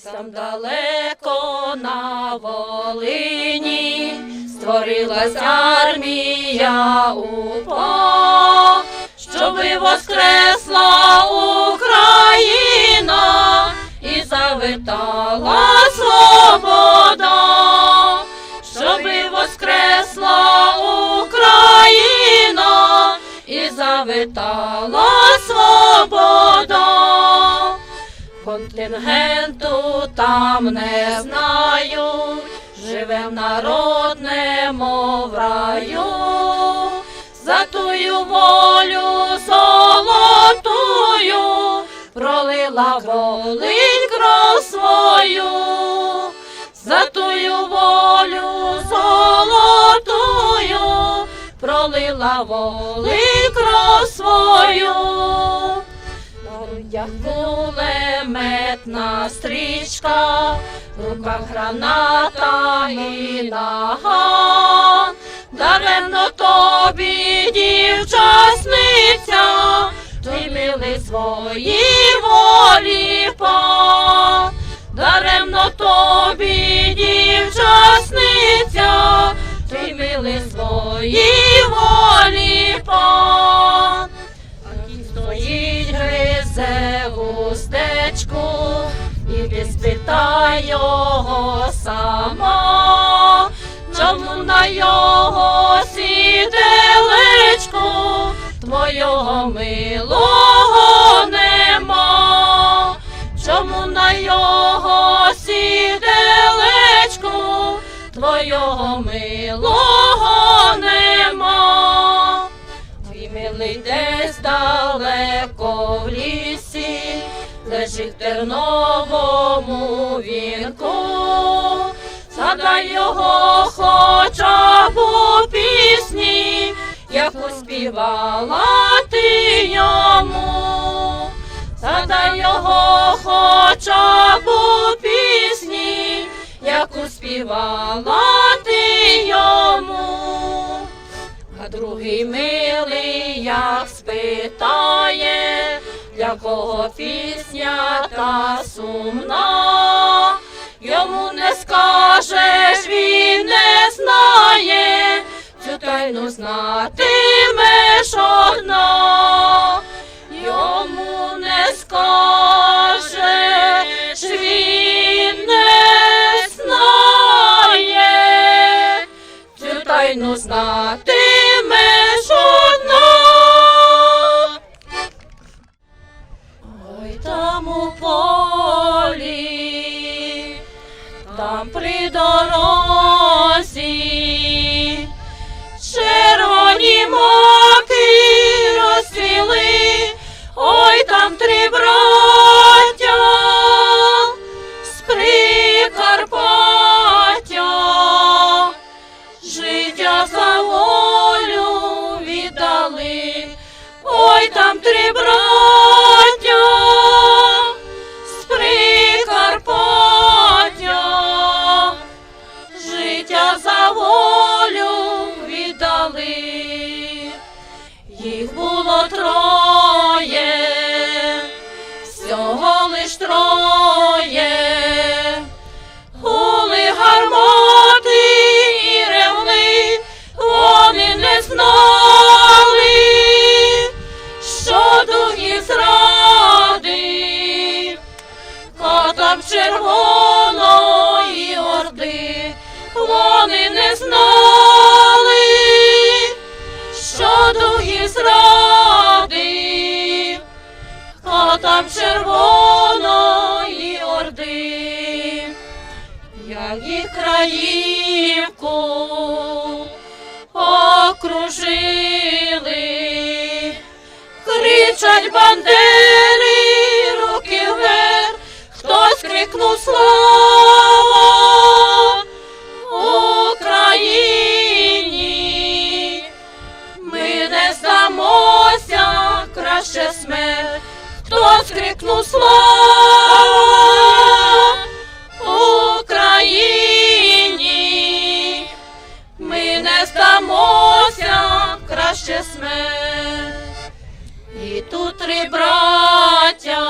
Там далеко на Волині створилась армія УПА, щоби воскресла Україна і завитала свобода, Контингенту там не знаю, живе в народному в раю, за тую волю золотую пролила волинь кров свою, за тую волю золотую пролила волинь кров свою. Грудях кулеметна стрічка, в руках граната і наган. Даремно тобі, дівчасниця, ти мили свої волі пан. Даремно тобі, дівчасниця, ти мили свої волі пан. Вустечку, і ти спитай його сама, чому на його сіделечку твого милого нема, чому на його терновому вінку, згадай його хоча б у пісні, яку співала ти йому, згадай його хоча б у пісні, яку співала ти йому. А другий милий як спитає, для кого пісня та сумна, йому не скажеш, він не знає, цю тайну знатиме, одна, Ой, там у полі, там при дорозі, червоні маки бандери, руки вверх, хтось крикнув слава Україні, ми не здамося, краще смерть, хтось крикнув слава Україні, ми не здамося, краще смерть сестри, браття,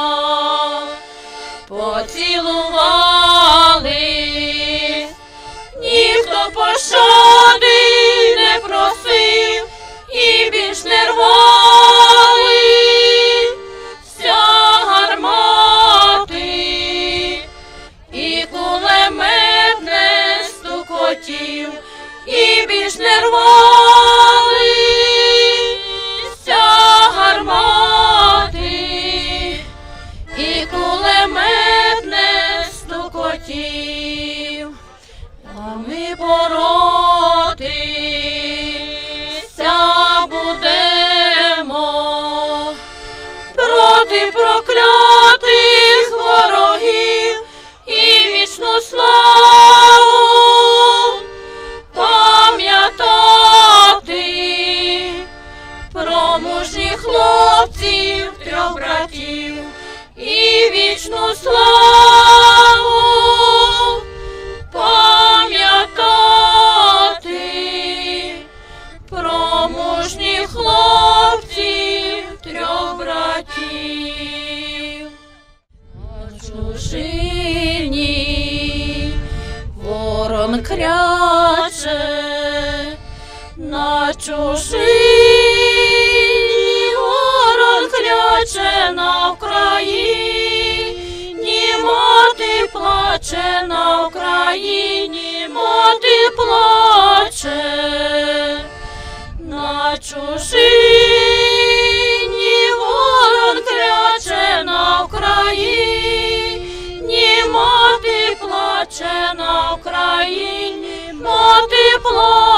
поцілували, ніхто пошани не просив і більш не рвали вся гармати, і кулемет стукотів, і більш не. славу пам'ятати про мужніх хлопців трьох братів і вічну славу. чужині город кляче на Україні, мати плаче на Україні, мати плаче на чужині город кляче на Україні, мати плаче на Україні, мати плаче.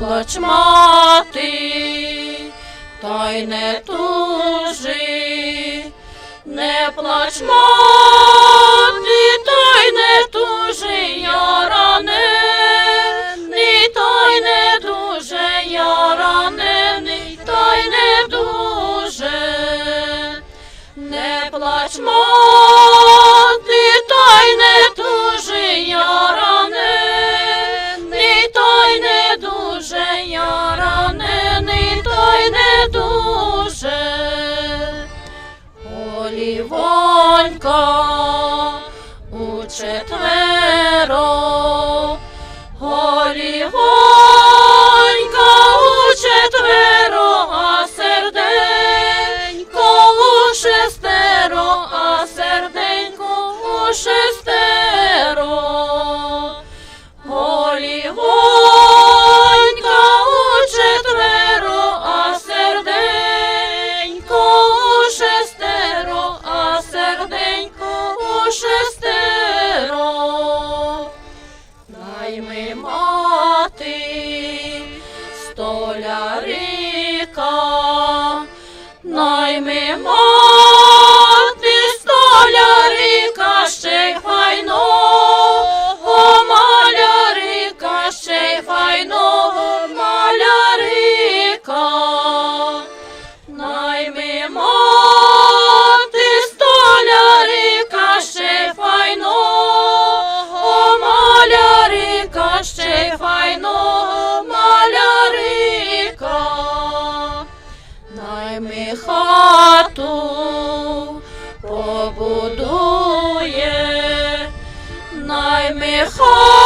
плач мати, та й не тужи, не плач мати. дуже, Олівонько. time, more. ขอ